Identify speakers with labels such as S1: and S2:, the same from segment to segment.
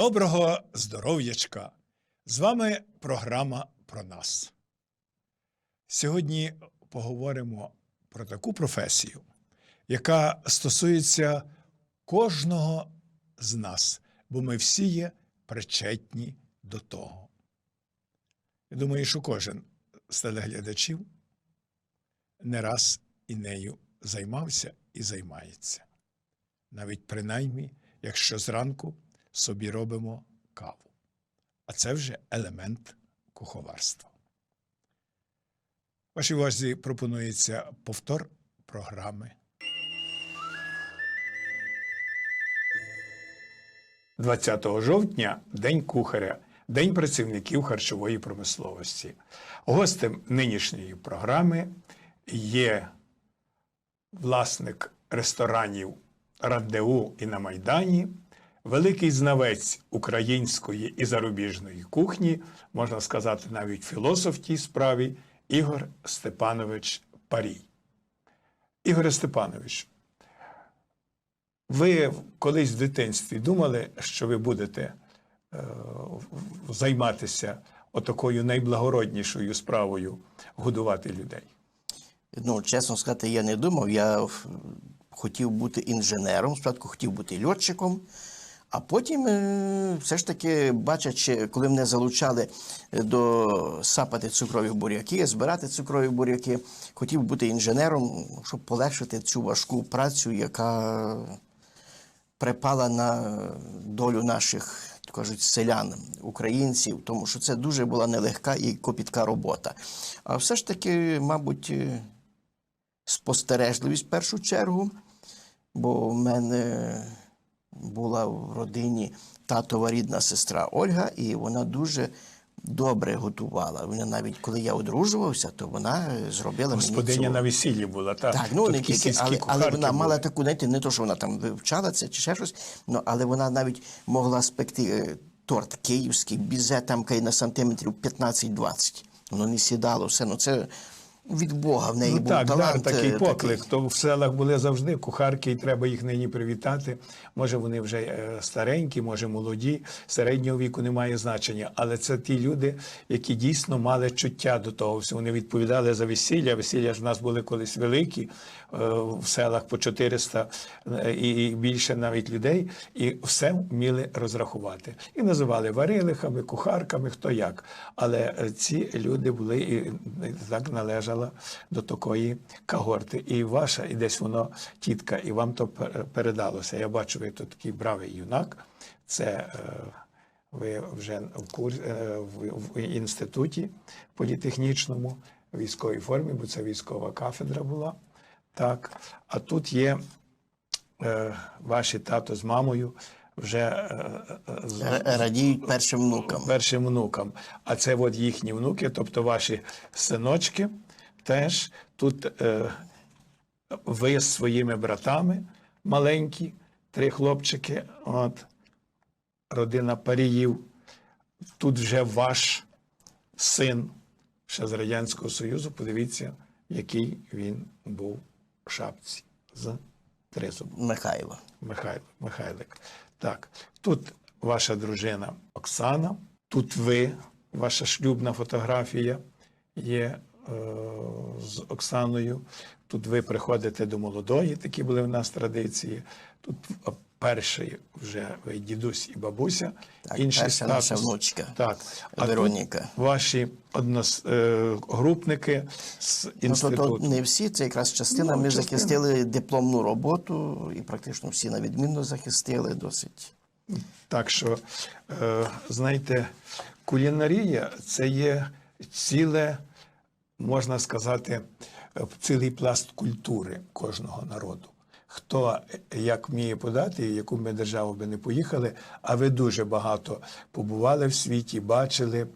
S1: Доброго здоров'ячка! З вами програма про нас. Сьогодні поговоримо про таку професію, яка стосується кожного з нас, бо ми всі є причетні до того. Я думаю, що кожен з телеглядачів не раз і нею займався і займається. Навіть принаймні, якщо зранку собі робимо каву. А це вже елемент куховарства. Вашій увазі пропонується повтор програми. 20 жовтня День кухаря, День працівників харчової промисловості. Гостем нинішньої програми є власник ресторанів Раддеу і на Майдані, великий знавець української і зарубіжної кухні, можна сказати, навіть філософ в тій справі, Ігор Степанович Парій. Ігоре Степанович, ви колись в дитинстві думали, що ви будете е, займатися отакою найблагороднішою справою годувати людей?
S2: Ну, чесно сказати, я не думав. Я хотів бути інженером, спочатку хотів бути льотчиком, а потім, е, все ж таки, бачачи, коли мене залучали до сапати цукрові буряки, збирати цукрові буряки, хотів бути інженером, щоб полегшити цю важку працю, яка припала на долю наших, кажуть, селян, українців, тому що це дуже була нелегка і копітка робота. А все ж таки, мабуть, е, спостережливість в першу чергу, бо в мене була в родині татова рідна сестра Ольга, і вона дуже добре готувала. Вона навіть коли я одружувався, то вона е, зробила
S1: Господиня
S2: мені цю...
S1: на весіллі була, так?
S2: Так, ну не тільки, але, але вона мала таку, знаєте, не то, що вона там вивчала це чи ще щось, ну, але вона навіть могла спекти е, торт київський, бізе там на сантиметрів 15-20. Воно не сідало все. Ну це від Бога в неї
S1: Ну
S2: був
S1: так,
S2: талант.
S1: дар, такий
S2: поклик.
S1: поклик. То в селах були завжди кухарки, і треба їх нині привітати. Може, вони вже е, старенькі, може молоді, середнього віку немає значення. Але це ті люди, які дійсно мали чуття до того. всього. Вони відповідали за весілля. Весілля ж в нас були колись великі е, в селах по 400 е, і більше навіть людей, і все вміли розрахувати. І називали варилихами, кухарками, хто як. Але е, ці люди були і так належала до такої когорти. І ваша, і десь воно тітка, і вам то передалося. Я бачу, ви тут такий бравий юнак. Це е, ви вже в, курс, е, в, інституті політехнічному, військовій формі, бо це військова кафедра була. Так. А тут є е, ваші тато з мамою вже е, е, з-
S2: Радіють першим внукам.
S1: першим внукам. А це от їхні внуки, тобто ваші синочки, теж тут е, ви з своїми братами маленькі, три хлопчики, от, родина Паріїв. Тут вже ваш син ще з Радянського Союзу. Подивіться, який він був шапці з тризубом.
S2: Михайло.
S1: Михайло, Михайлик. Так, тут ваша дружина Оксана, тут ви, ваша шлюбна фотографія є е, з Оксаною. Тут ви приходите до молодої, такі були в нас традиції. Тут перший вже дідусь і бабуся.
S2: Так,
S1: інший
S2: перша наша внучка
S1: Так. А
S2: Вероніка.
S1: Ваші однос, е, групники з
S2: Ну, то,
S1: інституту.
S2: то не всі, це якраз частина.
S1: Ну,
S2: Ми
S1: частина.
S2: захистили дипломну роботу і практично всі на відмінно захистили досить.
S1: Так що, е, знаєте, кулінарія це є ціле, можна сказати, е, цілий пласт культури кожного народу. Хто е, як вміє подати, і яку ми державу би не поїхали, а ви дуже багато побували в світі, бачили.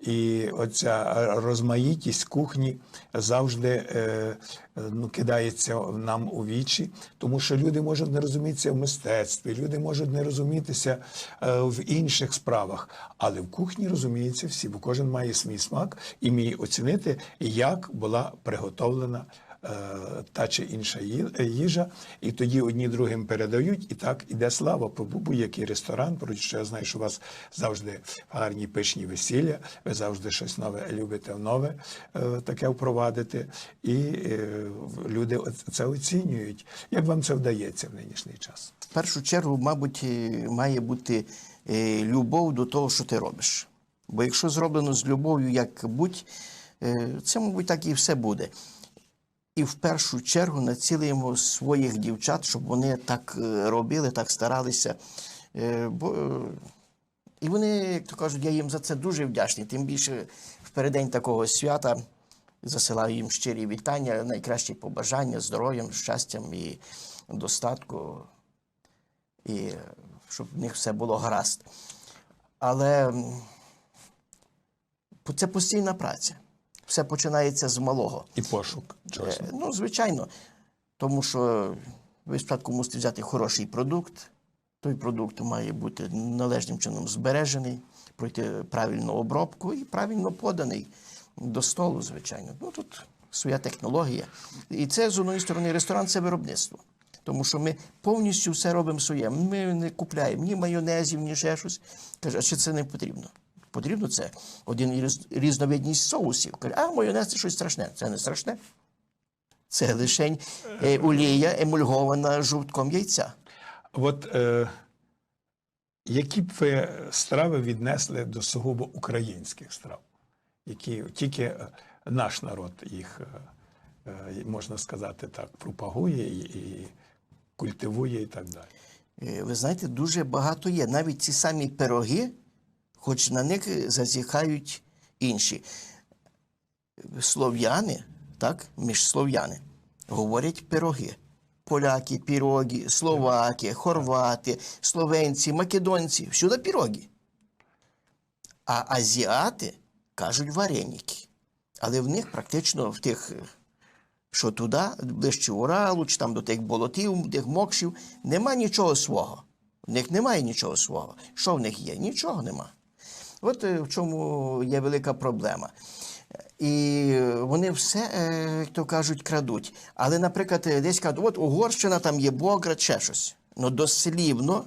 S1: І оця розмаїтість кухні завжди е, ну, кидається нам у вічі, тому що люди можуть не розумітися в мистецтві, люди можуть не розумітися е, в інших справах, але в кухні розуміються всі, бо кожен має свій смак і вміє оцінити, як була приготовлена та чи інша їжа, і тоді одні другим передають, і так іде слава про будь-який ресторан. Про що я знаю, що у вас завжди гарні пишні весілля, ви завжди щось нове любите нове е, таке впровадити, і е, люди це оцінюють. Як вам це вдається в нинішній час?
S2: В першу чергу, мабуть, е, має бути е, любов до того, що ти робиш. Бо якщо зроблено з любов'ю, як будь, е, це, мабуть, так і все буде. І в першу чергу націлюємо своїх дівчат, щоб вони так е, робили, так старалися. Е, Бо, і вони, як то кажуть, я їм за це дуже вдячний. Тим більше в переддень такого свята засилаю їм щирі вітання, найкращі побажання, здоров'ям, щастям і достатку, і е, щоб в них все було гаразд. Але це постійна праця. Все починається з малого.
S1: І пошук чогось.
S2: Е, Ну, звичайно, тому що ви спочатку мусите взяти хороший продукт. Той продукт має бути належним чином збережений, пройти правильну обробку і правильно поданий до столу, звичайно. Ну тут своя технологія. І це з однієї сторони ресторан це виробництво. Тому що ми повністю все робимо своє. Ми не купляємо ні майонезів, ні ще щось. Каже, а чи це не потрібно? Потрібно це один із різновидність соусів. Каже, а майонез це щось страшне. Це не страшне. Це лише е, олія емульгована жовтком яйця.
S1: От е, які б ви страви віднесли до сугубо українських страв, які тільки наш народ їх, е, е, можна сказати так, пропагує і, і культивує і так далі.
S2: Ви знаєте, дуже багато є. Навіть ці самі пироги, хоч на них зазіхають інші. Слов'яни, так, міжслов'яни, говорять пироги. Поляки, піроги, словаки, хорвати, словенці, македонці всюди піроги. А азіати кажуть вареники. Але в них практично в тих, що туди, ближче Уралу, чи там до тих болотів, тих мокшів, нема нічого свого. В них немає нічого свого. Що в них є? Нічого нема. От е, в чому є велика проблема. І вони все, е, як то кажуть, крадуть. Але, наприклад, е, десь кажуть, от Угорщина, там є Бограч, ще щось. Ну, дослівно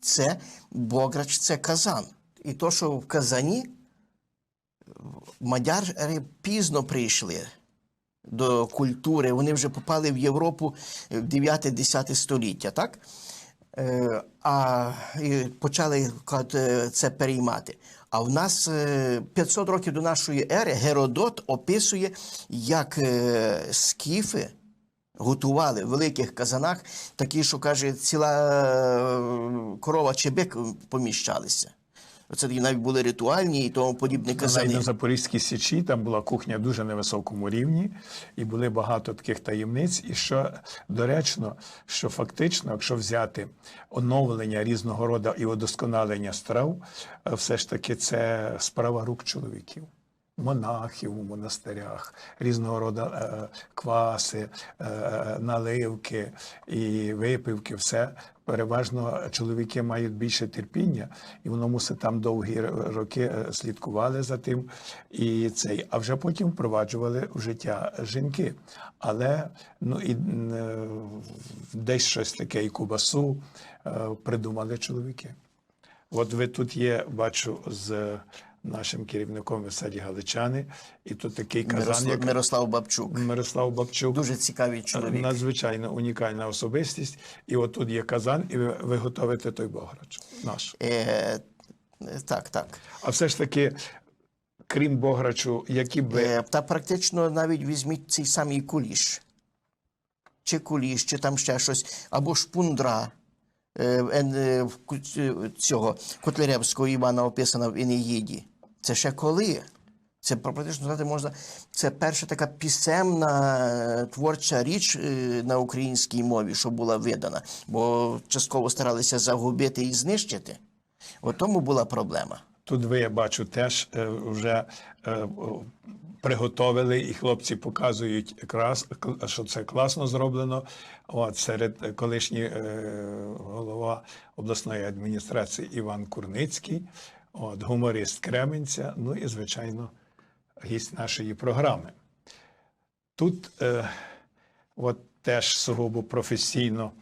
S2: це Бограч, це казан. І то, що в Казані мадяри пізно прийшли до культури, вони вже попали в Європу в 9-10 століття, так? Е, а почали е, це переймати. А в нас е, 500 років до нашої ери Геродот описує, як е, скіфи готували в великих казанах, такі, що каже, ціла е, корова чи бик поміщалися. Це навіть були ритуальні і тому подібні
S1: Навіть на Запорізькій Січі там була кухня дуже на високому рівні, і були багато таких таємниць. І що доречно, що фактично, якщо взяти оновлення різного роду і удосконалення страв, е, все ж таки це справа рук чоловіків. Монахів у монастирях, різного роду е, кваси, е, наливки і випивки, все переважно чоловіки мають більше терпіння, і воно мусить там довгі роки е, слідкували за тим. І цей, а вже потім впроваджували в життя жінки. Але ну і е, десь щось таке, і кубасу е, придумали чоловіки. От ви тут є, бачу, з нашим керівником веселі Галичани, і тут такий казан,
S2: Мирослав,
S1: як
S2: Мирослав Бабчук.
S1: Мирослав Бабчук.
S2: Дуже цікавий чоловік.
S1: Надзвичайно унікальна особистість. І от тут є казан, і ви, ви готовите той бограч наш.
S2: Е, е, так, так.
S1: А все ж таки, крім бограчу, які б ви
S2: Е, Та практично навіть візьміть цей самий куліш. Чи куліш, чи там ще щось, або шпундра е, е, в е, цього Котляревського Івана описана в Енеїді. Це ще коли? Це практично сказати можна. Це перша така пісемна е, творча річ е, на українській мові, що була видана, бо частково старалися загубити і знищити. От тому була проблема.
S1: тут ви я бачу теж е, вже приготовили, і хлопці показують якраз, що це класно зроблено. От серед колишній голова обласної адміністрації Іван Курницький, от гуморист Кременця, ну і звичайно, гість нашої програми. Тут е, от теж сугубо професійно,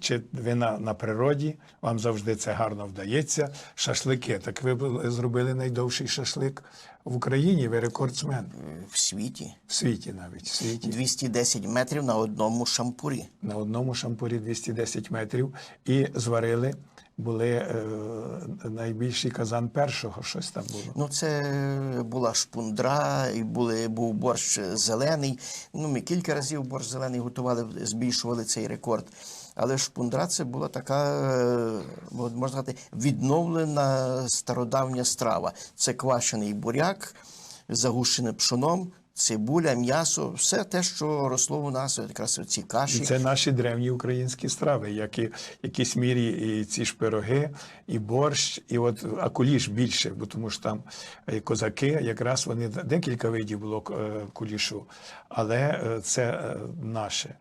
S1: чи ви на, на природі, вам завжди це гарно вдається. Шашлики. Так ви зробили найдовший шашлик в Україні, ви рекордсмен
S2: В світі
S1: в світі навіть. В світі.
S2: 210 метрів на одному шампурі.
S1: На одному шампурі 210 метрів і зварили. Були е, найбільший казан першого, щось там було.
S2: Ну, це була шпундра, і були, був борщ зелений. Ну, ми кілька разів борщ зелений готували, збільшували цей рекорд. Але шпундра це була така, е, можна сказати, відновлена стародавня страва. Це квашений буряк, загущене пшоном, цибуля, м'ясо, все те, що росло у нас, якраз ці каші.
S1: І це наші древні українські страви, як і в якійсь мірі і ці ж пироги, і борщ, і от куліш більше, бо тому що там е, козаки, якраз вони декілька видів було е, кулішу, але е, це наше.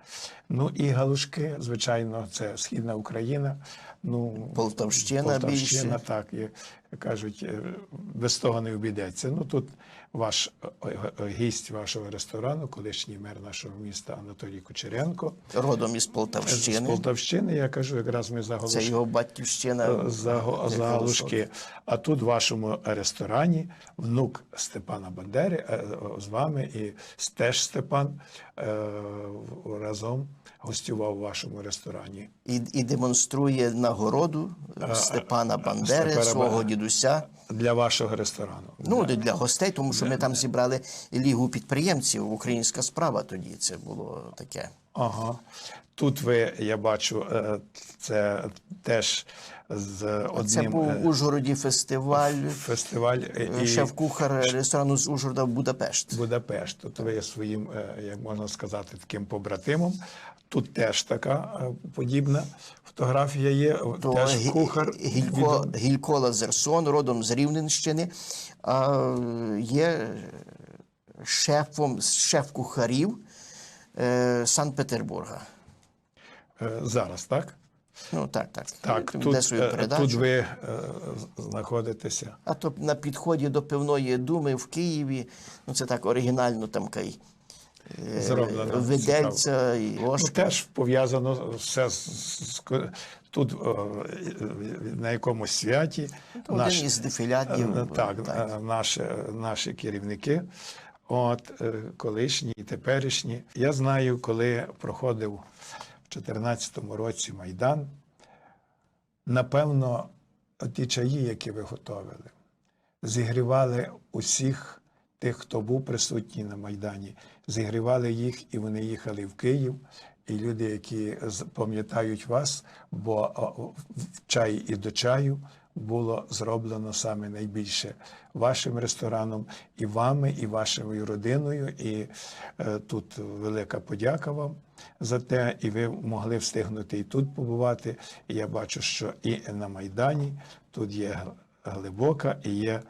S1: Ну і галушки, звичайно, це східна Україна. Ну,
S2: Полтавщина
S1: Полтавщина,
S2: більше.
S1: так, і кажуть, е, без того не обійдеться. Ну тут ваш е, е, гість вашого ресторану, колишній мер нашого міста Анатолій Кучеренко.
S2: Родом із Полтавщини.
S1: З Полтавщини. Я кажу, якраз ми за
S2: Це його батьківщина.
S1: За, го- за. А тут в вашому ресторані внук Степана Бандери з вами і теж Степан разом гостював у вашому ресторані.
S2: І, і демонструє нагороду Степана Бандери,
S1: Степана
S2: свого дідуся.
S1: Для вашого ресторану.
S2: Ну, для- для гостей, тому що ми там зібрали лігу підприємців. Українська справа тоді це було таке.
S1: Ага. Тут ви, я бачу, е, це теж з одним
S2: Це був
S1: е,
S2: в Ужгороді фестиваль.
S1: фестиваль е, і
S2: Шеф-кухар ресторану з Ужгорода в Будапешт.
S1: Будапешт. Тут ви є своїм, е, як можна сказати, таким побратимом. Тут теж така е, подібна фотографія є.
S2: То
S1: теж
S2: Гі-
S1: кухар.
S2: Гілько, Гілько Лазерсон, родом з Рівненщини, а, є шефом шеф-кухарів е, Санкт-Петербурга.
S1: Е, Зараз, так?
S2: Ну так, так.
S1: Так,
S2: Веде
S1: тут,
S2: свою
S1: е,
S2: передачу.
S1: тут ви е, знаходитеся.
S2: А то на підході до пивної думи в Києві, ну це так оригінально там кай. Е,
S1: Зроблено,
S2: Ведельця і
S1: Ну, теж пов'язано все з, з- тут на якомусь святі.
S2: Один із дефілятів.
S1: Е, Так,
S2: так.
S1: е, наші, наші керівники, от колишні і теперішні. Я знаю, коли проходив в 2014 році Майдан, напевно, ті чаї, які ви готовили, зігрівали усіх тих, хто був присутній на Майдані, зігрівали їх, і вони їхали в Київ. І люди, які пам'ятають вас, бо в чаї і до чаю було зроблено саме найбільше вашим рестораном, і вами, і вашою родиною. І е, тут велика подяка вам за те, і ви могли встигнути і тут побувати. І я бачу, що і на Майдані тут є глибока і є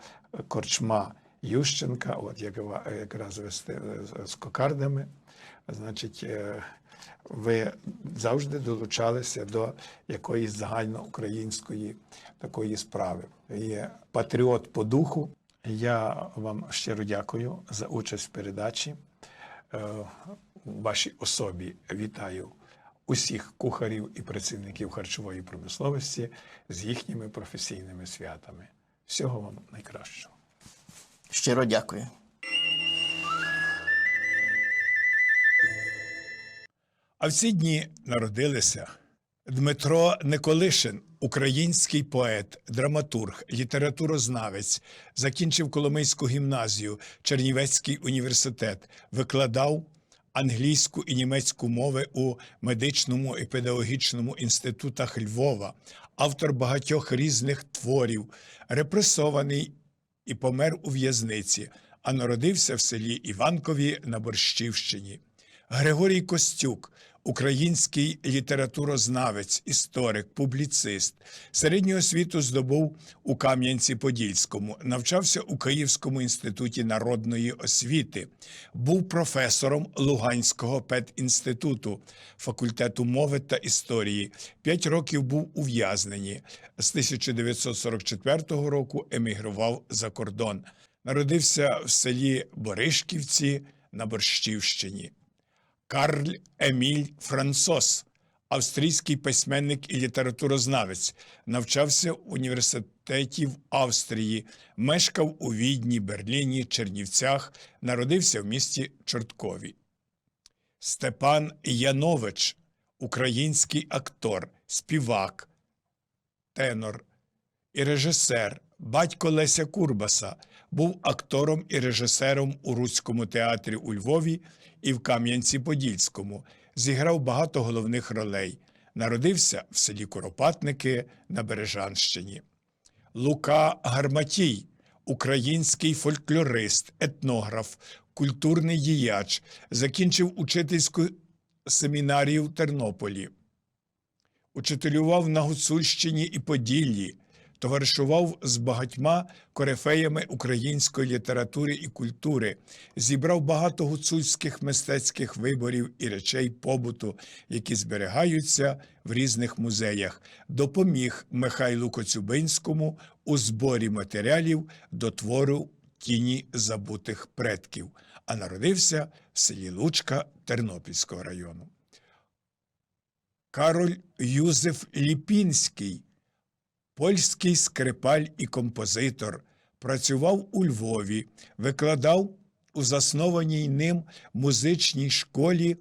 S1: корчма Ющенка, от як якраз ви з, кокардами. Значить, е, ви завжди долучалися до якоїсь загальноукраїнської такої справи. Ви є патріот по духу. Я вам щиро дякую за участь в передачі. Е, вашій особі вітаю усіх кухарів і працівників харчової промисловості з їхніми професійними святами. Всього вам найкращого.
S2: Щиро дякую.
S1: А в ці дні народилися Дмитро Николишин, український поет, драматург, літературознавець, закінчив Коломийську гімназію, Чернівецький університет, викладав англійську і німецьку мови у медичному і педагогічному інститутах Львова, автор багатьох різних творів, репресований і помер у в'язниці, а народився в селі Іванкові на Борщівщині. Григорій Костюк, український літературознавець, історик, публіцист. Середню освіту здобув у Кам'янці-Подільському, навчався у Київському інституті народної освіти, був професором Луганського педінституту, факультету мови та історії. П'ять років був ув'язнені. З 1944 року емігрував за кордон. Народився в селі Боришківці на Борщівщині. Карль Еміль Франсос, австрійський письменник і літературознавець, навчався в університеті в Австрії, мешкав у Відні, Берліні, Чернівцях, народився в місті Чорткові. Степан Янович, український актор, співак, тенор і режисер, батько Леся Курбаса, був актором і режисером у Руському театрі у Львові і в Кам'янці-Подільському. Зіграв багато головних ролей. Народився в селі Куропатники на Бережанщині. Лука Гарматій, український фольклорист, етнограф, культурний діяч, закінчив учительську семінарію в Тернополі. Учителював на Гуцульщині і Поділлі, товаришував з багатьма корифеями української літератури і культури, зібрав багато гуцульських мистецьких виборів і речей побуту, які зберігаються в різних музеях, допоміг Михайлу Коцюбинському у зборі матеріалів до твору Тіні забутих предків, а народився в селі Лучка Тернопільського району. Кароль Юзеф Ліпінський, польський скрипаль і композитор, працював у Львові, викладав у заснованій ним музичній школі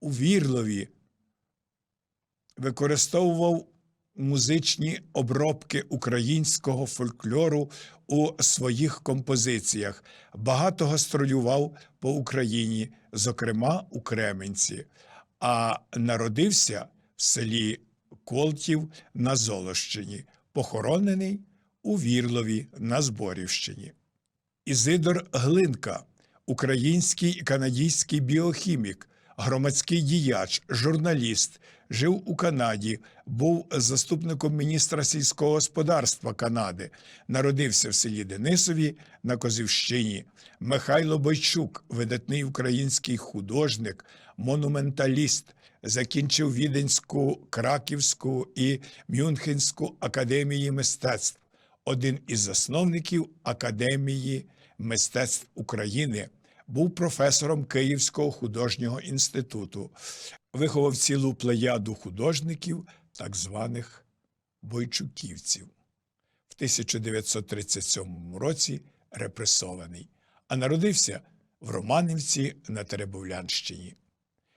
S1: у Вірлові, використовував музичні обробки українського фольклору у своїх композиціях, багато гастролював по Україні, зокрема у Кременці, а народився в селі Колтів на Золощині, похоронений у Вірлові на Зборівщині. Ізидор Глинка, український канадійський біохімік, громадський діяч, журналіст, жив у Канаді, був заступником міністра сільського господарства Канади, народився в селі Денисові на Козівщині. Михайло Бойчук, видатний український художник, монументаліст, закінчив Віденську, Краківську і Мюнхенську академії мистецтв один із засновників Академії мистецтв України, був професором Київського художнього інституту, виховав цілу плеяду художників, так званих бойчуківців. В 1937 році репресований, а народився в Романівці на Теребовлянщині.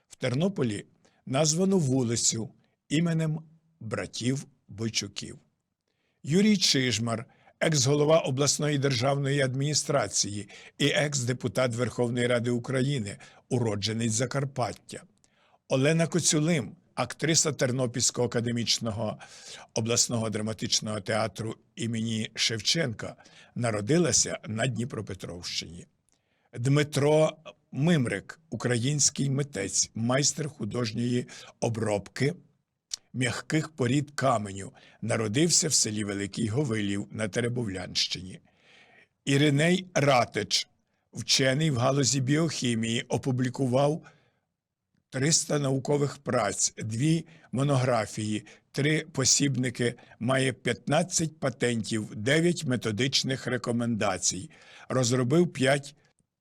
S1: В Тернополі названо вулицю іменем братів Бойчуків. Юрій Чижмар, екс-голова обласної державної адміністрації і екс-депутат Верховної Ради України, уродженець Закарпаття. Олена Коцюлим, актриса Тернопільського академічного обласного драматичного театру імені Шевченка, народилася на Дніпропетровщині. Дмитро Мимрик, український митець, майстер художньої обробки м'яких порід каменю, народився в селі Великий Говилів на Теребовлянщині. Іриней Ратич, вчений в галузі біохімії, опублікував 300 наукових праць, дві монографії, три посібники, має 15 патентів, 9 методичних рекомендацій, розробив 5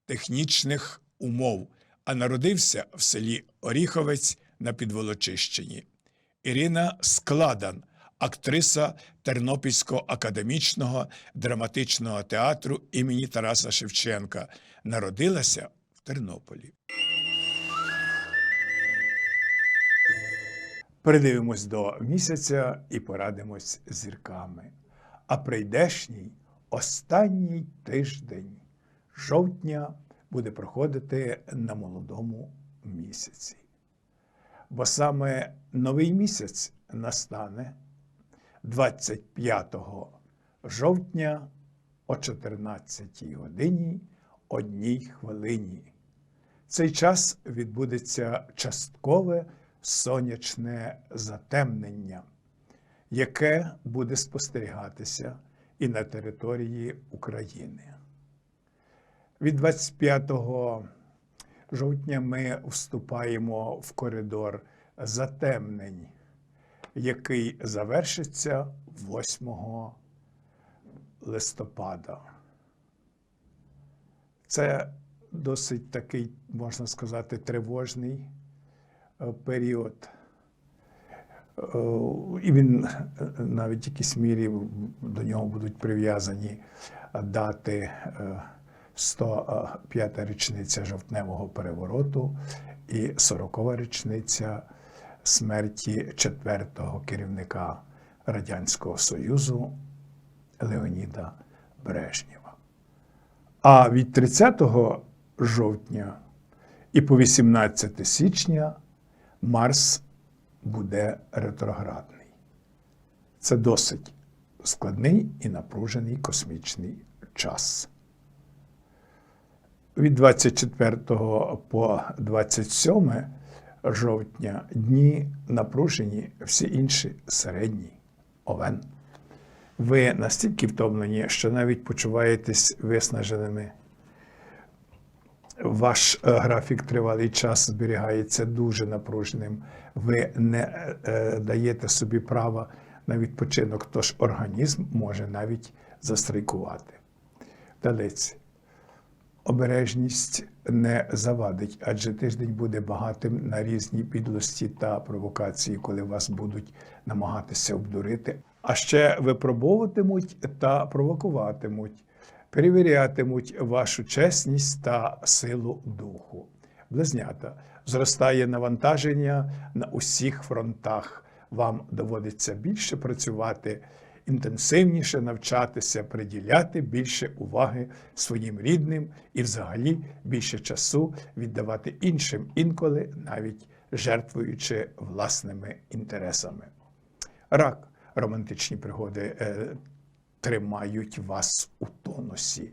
S1: технічних умов, а народився в селі Оріховець на Підволочищині. Ірина Складан, актриса Тернопільського академічного драматичного театру імені Тараса Шевченка, народилася в Тернополі. Придивимось до місяця і порадимось зірками. А прийдешній останній тиждень жовтня буде проходити на молодому місяці. Бо саме новий місяць настане 25 жовтня о 14 годині одній хвилині. Цей час відбудеться часткове сонячне затемнення, яке буде спостерігатися і на території України. Від 25 жовтня ми вступаємо в коридор затемнень, який завершиться 8 листопада. Це досить такий, можна сказати, тривожний е, період. Е, І він е, навіть в якійсь мірі до нього будуть прив'язані дати е, 105 річниця жовтневого перевороту і 40-та річниця смерті четвертого керівника Радянського Союзу Леоніда Брежнєва. А від 30 жовтня і по 18 січня Марс буде ретроградний. Це досить складний і напружений космічний час. Від 24 по 27 жовтня дні напружені, всі інші середні овен. Ви настільки втомлені, що навіть почуваєтесь виснаженими. Ваш е, графік тривалий час зберігається дуже напруженим. Ви не е, даєте собі права на відпочинок, тож організм може навіть застрайкувати. Далець. Обережність не завадить, адже тиждень буде багатим на різні підлості та провокації, коли вас будуть намагатися обдурити. А ще випробовуватимуть та провокуватимуть, перевірятимуть вашу чесність та силу духу. Близнята зростає навантаження на усіх фронтах. Вам доводиться більше працювати інтенсивніше навчатися, приділяти більше уваги своїм рідним і, взагалі, більше часу віддавати іншим, інколи навіть жертвуючи власними інтересами. Рак, романтичні пригоди е, тримають вас у тонусі,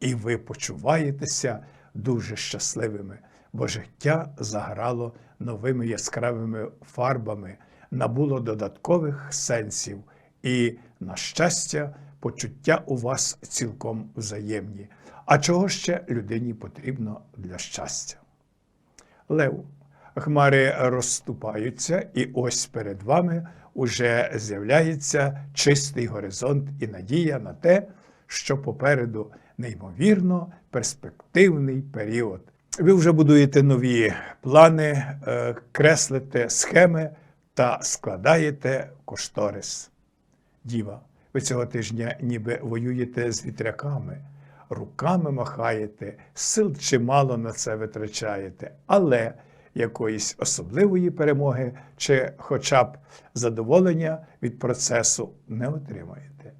S1: і ви почуваєтеся дуже щасливими, бо життя заграло новими яскравими фарбами, набуло додаткових сенсів. І, на щастя, почуття у вас цілком взаємні. А чого ще людині потрібно для щастя? Лев. Хмари розступаються, і ось перед вами уже з'являється чистий горизонт і надія на те, що попереду неймовірно перспективний період. Ви вже будуєте нові плани, е, креслите схеми та складаєте кошторис. Діва, ви цього тижня ніби воюєте з вітряками, руками махаєте, сил чимало на це витрачаєте, але якоїсь особливої перемоги чи хоча б задоволення від процесу не отримаєте.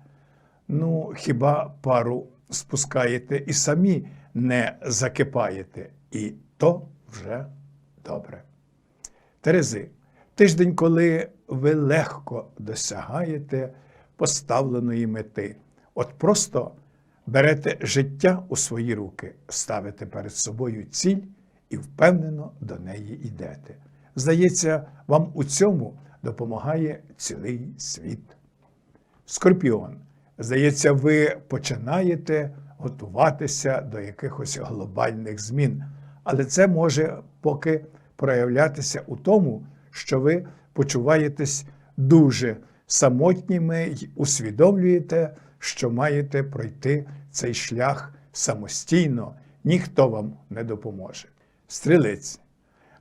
S1: Ну, хіба пару спускаєте і самі не закипаєте, і то вже добре. Терези, тиждень, коли ви легко досягаєте поставленої мети. От просто берете життя у свої руки, ставите перед собою ціль і впевнено до неї йдете. Здається, вам у цьому допомагає цілий світ. Скорпіон. Здається, ви починаєте готуватися до якихось глобальних змін, але це може поки проявлятися у тому, що ви почуваєтесь дуже самотніми й усвідомлюєте, що маєте пройти цей шлях самостійно, ніхто вам не допоможе. Стрілець,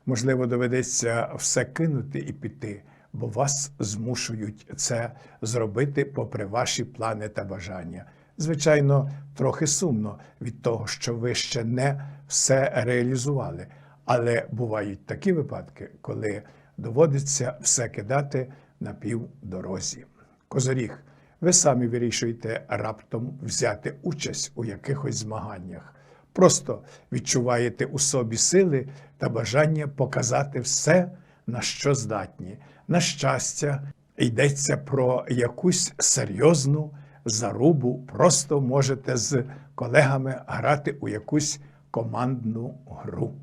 S1: можливо, доведеться все кинути і піти, бо вас змушують це зробити попри ваші плани та бажання. Звичайно, трохи сумно від того, що ви ще не все реалізували. Але бувають такі випадки, коли доводиться все кидати на півдорозі. Козоріг, ви самі вирішуєте раптом взяти участь у якихось змаганнях. Просто відчуваєте у собі сили та бажання показати все, на що здатні. На щастя, йдеться про якусь серйозну зарубу, просто можете з колегами грати у якусь командну гру.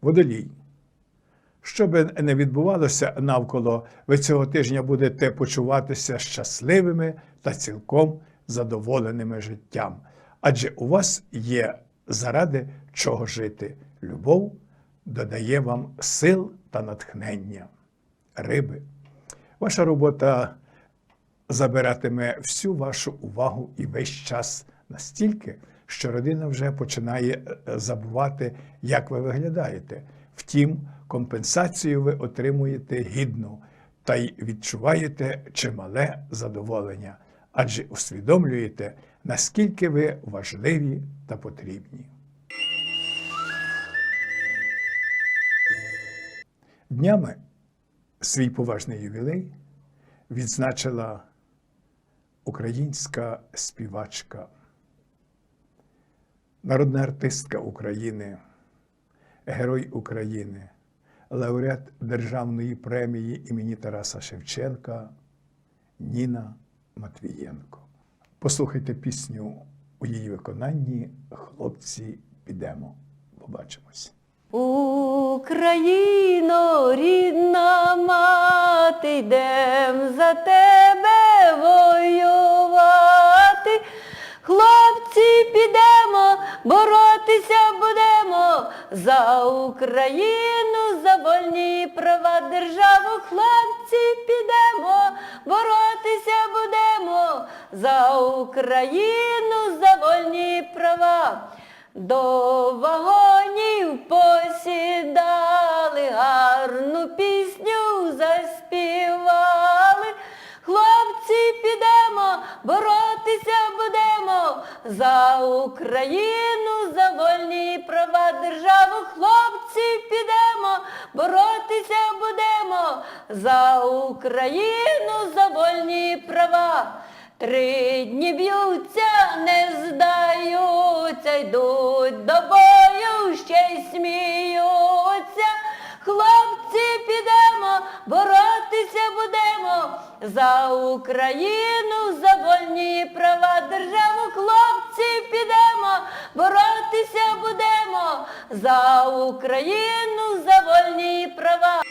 S1: Водолій. Що би не відбувалося навколо, ви цього тижня будете почуватися щасливими та цілком задоволеними життям. Адже у вас є заради чого жити. Любов додає вам сил та натхнення. Риби. Ваша робота забиратиме всю вашу увагу і весь час настільки, що родина вже починає е, забувати, як ви виглядаєте. Втім, компенсацію ви отримуєте гідну та й відчуваєте чимале задоволення, адже усвідомлюєте, наскільки ви важливі та потрібні. Днями свій поважний ювілей відзначила українська співачка, народна артистка України, Герой України, лауреат Державної премії імені Тараса Шевченка Ніна Матвієнко. Послухайте пісню у її виконанні Хлопці підемо. Побачимось.
S3: Україно, рідна мати, йдем за тебе воювати. Хлопці, підемо, боротися будемо за Україну, за вольні права державу. Хлопці, підемо, боротися будемо за Україну, за вольні права. До вагонів посідали, за Україну, за вольні права державу. Хлопці, підемо, боротися будемо за Україну, за вольні права. Три дні б'ються, не здаються, йдуть до бою, ще й сміються. Хлопці, підемо, боротися будемо за Україну, за вольні права державу. Хлопці, підемо, боротися будемо за Україну, за вольні права.